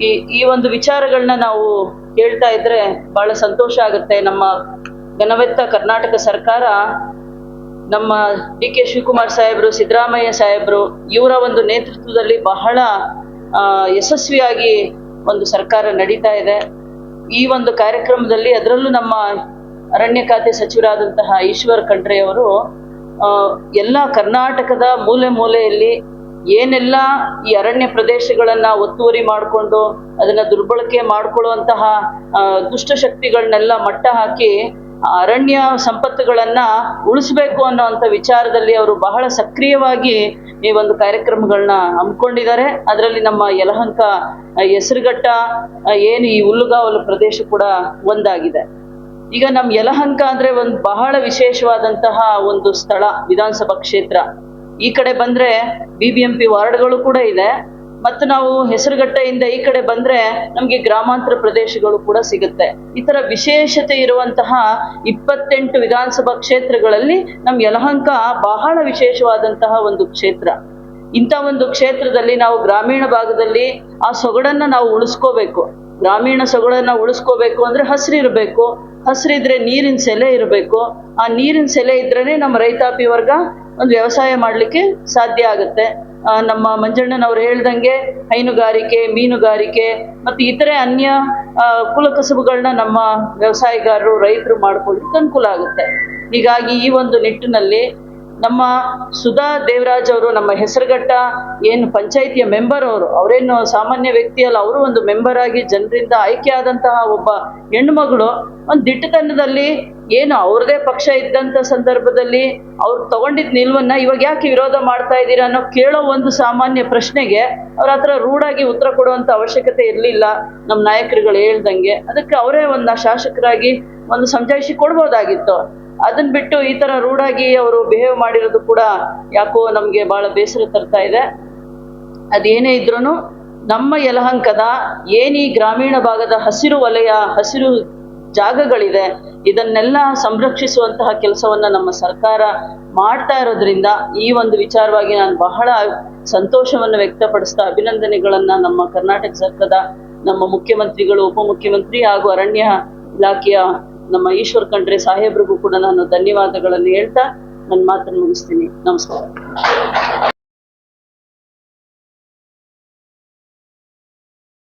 ಈ ಈ ಒಂದು ವಿಚಾರಗಳನ್ನ ನಾವು ಹೇಳ್ತಾ ಇದ್ರೆ ಬಹಳ ಸಂತೋಷ ಆಗುತ್ತೆ. ನಮ್ಮ ಘನವೆತ್ತ ಕರ್ನಾಟಕ ಸರ್ಕಾರ ನಮ್ಮ ಡಿ ಕೆ ಶಿವಕುಮಾರ್ ಸಾಹೇಬರು ಸಿದ್ದರಾಮಯ್ಯ ಸಾಹೇಬರು ಇವರ ಒಂದು ನೇತೃತ್ವದಲ್ಲಿ ಬಹಳ ಯಶಸ್ವಿಯಾಗಿ ಒಂದು ಸರ್ಕಾರ ನಡೀತಾ ಇದೆ. ಈ ಒಂದು ಕಾರ್ಯಕ್ರಮದಲ್ಲಿ ಅದರಲ್ಲೂ ನಮ್ಮ ಅರಣ್ಯ ಖಾತೆ ಸಚಿವರಾದಂತಹ ಈಶ್ವರ್ ಖಂಡ್ರೆ ಅವರು ಆ, ಎಲ್ಲ ಕರ್ನಾಟಕದ ಮೂಲೆ ಮೂಲೆಯಲ್ಲಿ ಏನೆಲ್ಲ ಈ ಅರಣ್ಯ ಪ್ರದೇಶಗಳನ್ನ ಒತ್ತುವರಿ ಮಾಡಿಕೊಂಡು ಅದನ್ನ ದುರ್ಬಳಕೆ ಮಾಡ್ಕೊಳ್ಳುವಂತಹ ದುಷ್ಟಶಕ್ತಿಗಳನ್ನೆಲ್ಲ ಮಟ್ಟ ಹಾಕಿ ಅರಣ್ಯ ಸಂಪತ್ತುಗಳನ್ನ ಉಳಿಸ್ಬೇಕು ಅನ್ನೋಂಥ ವಿಚಾರದಲ್ಲಿ ಅವರು ಬಹಳ ಸಕ್ರಿಯವಾಗಿ ಈ ಒಂದು ಕಾರ್ಯಕ್ರಮಗಳನ್ನ ಹಮ್ಮಿಕೊಂಡಿದ್ದಾರೆ. ಅದರಲ್ಲಿ ನಮ್ಮ ಯಲಹಂಕ ಹೆಸರುಘಟ್ಟ ಏನು ಈ ಹುಲ್ಲುಗಾವಲು ಪ್ರದೇಶ ಕೂಡ ಒಂದಾಗಿದೆ. ಈಗ ನಮ್ಮ ಯಲಹಂಕ ಅಂದ್ರೆ ಒಂದು ಬಹಳ ವಿಶೇಷವಾದಂತಹ ಒಂದು ಸ್ಥಳ, ವಿಧಾನಸಭಾ ಕ್ಷೇತ್ರ. ಈ ಕಡೆ ಬಂದ್ರೆ ಬಿ ಬಿ ಎಂ ವಾರ್ಡ್ಗಳು ಕೂಡ ಇದೆ. ಮತ್ತು ನಾವು ಹೆಸರುಗಟ್ಟೆಯಿಂದ ಈ ಕಡೆ ಬಂದ್ರೆ ನಮಗೆ ಗ್ರಾಮಾಂತರ ಪ್ರದೇಶಗಳು ಕೂಡ ಸಿಗುತ್ತೆ. ಈ ಥರ ವಿಶೇಷತೆ ಇರುವಂತಹ ಇಪ್ಪತ್ತೆಂಟು ವಿಧಾನಸಭಾ ಕ್ಷೇತ್ರಗಳಲ್ಲಿ ನಮ್ಮ ಯಲಹಂಕ ಬಹಳ ವಿಶೇಷವಾದಂತಹ ಒಂದು ಕ್ಷೇತ್ರ. ಇಂಥ ಒಂದು ಕ್ಷೇತ್ರದಲ್ಲಿ ನಾವು ಗ್ರಾಮೀಣ ಭಾಗದಲ್ಲಿ ಆ ಸೊಗಡನ್ನು ನಾವು ಉಳಿಸ್ಕೋಬೇಕು. ಗ್ರಾಮೀಣ ಸೊಗಡನ್ನ ಉಳಿಸ್ಕೋಬೇಕು ಅಂದ್ರೆ ಹಸಿರಿರಬೇಕು ಹಸಿರಿದ್ರೆ ನೀರಿನ ಸೆಲೆ ಇರಬೇಕು. ಆ ನೀರಿನ ಸೆಲೆ ಇದ್ರೇನೆ ನಮ್ಮ ರೈತಾಪಿ ವರ್ಗ ಒಂದು ವ್ಯವಸಾಯ ಮಾಡಲಿಕ್ಕೆ ಸಾಧ್ಯ ಆಗುತ್ತೆ. ನಮ್ಮ ಮಂಜಣ್ಣನವ್ರು ಹೇಳ್ದಂಗೆ ಹೈನುಗಾರಿಕೆ, ಮೀನುಗಾರಿಕೆ ಮತ್ತು ಇತರೆ ಅನ್ಯ ಕುಲಕಸಬುಗಳನ್ನ ನಮ್ಮ ವ್ಯವಸಾಯಗಾರರು, ರೈತರು ಮಾಡ್ಕೊಳ್ಳಿಕ್ಕೆ ಅನುಕೂಲ ಆಗುತ್ತೆ. ಹೀಗಾಗಿ ಈ ಒಂದು ನಿಟ್ಟಿನಲ್ಲಿ ನಮ್ಮ ಸುಧಾ ದೇವರಾಜ್ ಅವರು, ನಮ್ಮ ಹೆಸರುಘಟ್ಟ ಏನು ಪಂಚಾಯಿತಿಯ ಮೆಂಬರ್ ಅವರು, ಅವರೇನು ಸಾಮಾನ್ಯ ವ್ಯಕ್ತಿ ಅಲ್ಲ, ಅವರು ಒಂದು ಮೆಂಬರ್ ಆಗಿ ಜನರಿಂದ ಆಯ್ಕೆ ಆದಂತಹ ಒಬ್ಬ ಹೆಣ್ಣುಮಗಳು, ಒಂದು ದಿಟ್ಟತನದಲ್ಲಿ ಏನು, ಅವ್ರದೇ ಪಕ್ಷ ಇದ್ದಂಥ ಸಂದರ್ಭದಲ್ಲಿ ಅವ್ರು ತಗೊಂಡಿದ್ದ ನಿಲುವನ್ನ ಇವಾಗ ಯಾಕೆ ವಿರೋಧ ಮಾಡ್ತಾ ಇದ್ದೀರಾ ಅನ್ನೋ ಕೇಳೋ ಒಂದು ಸಾಮಾನ್ಯ ಪ್ರಶ್ನೆಗೆ ಅವ್ರ ಹತ್ರ ರೂಢಾಗಿ ಉತ್ತರ ಕೊಡುವಂತ ಅವಶ್ಯಕತೆ ಇರಲಿಲ್ಲ ನಮ್ಮ ನಾಯಕರುಗಳು ಹೇಳ್ದಂಗೆ. ಅದಕ್ಕೆ ಅವರೇ ಒಂದು ಶಾಸಕರಾಗಿ ಒಂದು ಸಮಜಾಯಿಷಿ ಕೊಡ್ಬೋದಾಗಿತ್ತು. ಅದನ್ನ ಬಿಟ್ಟು ಈ ತರ ರೂಢಾಗಿ ಅವರು ಬಿಹೇವ್ ಮಾಡಿರೋದು ಕೂಡ ಯಾಕೋ ನಮಗೆ ಬಹಳ ಬೇಸರ ತರ್ತಾ ಇದೆ. ಅದೇನೇ ಇದ್ರೂ ನಮ್ಮ ಯಲಹಂಕದ ಏನೀ ಗ್ರಾಮೀಣ ಭಾಗದ ಹಸಿರು ವಲಯ, ಹಸಿರು ಜಾಗಗಳಿದೆ. ಇದನ್ನೆಲ್ಲ ಸಂರಕ್ಷಿಸುವಂತಹ ಕೆಲಸವನ್ನ ನಮ್ಮ ಸರ್ಕಾರ ಮಾಡ್ತಾ ಇರೋದ್ರಿಂದ ಈ ಒಂದು ವಿಚಾರವಾಗಿ ನಾನು ಬಹಳ ಸಂತೋಷವನ್ನು ವ್ಯಕ್ತಪಡಿಸ್ತಾ ಅಭಿನಂದನೆಗಳನ್ನ ನಮ್ಮ ಕರ್ನಾಟಕ ಸರ್ಕಾರದ ನಮ್ಮ ಮುಖ್ಯಮಂತ್ರಿಗಳು, ಉಪಮುಖ್ಯಮಂತ್ರಿ ಹಾಗೂ ಅರಣ್ಯ ಇಲಾಖೆಯ ನಮ್ಮ ಈಶ್ವರ್ ಖಂಡ್ರೆ ಸಾಹೇಬ್ರಿಗೂ ಕೂಡ ನಾನು ಧನ್ಯವಾದಗಳನ್ನು ಹೇಳ್ತಾ ನನ್ನ ಮಾತನ್ನು ಮುಗಿಸ್ತೀನಿ. ನಮಸ್ಕಾರ.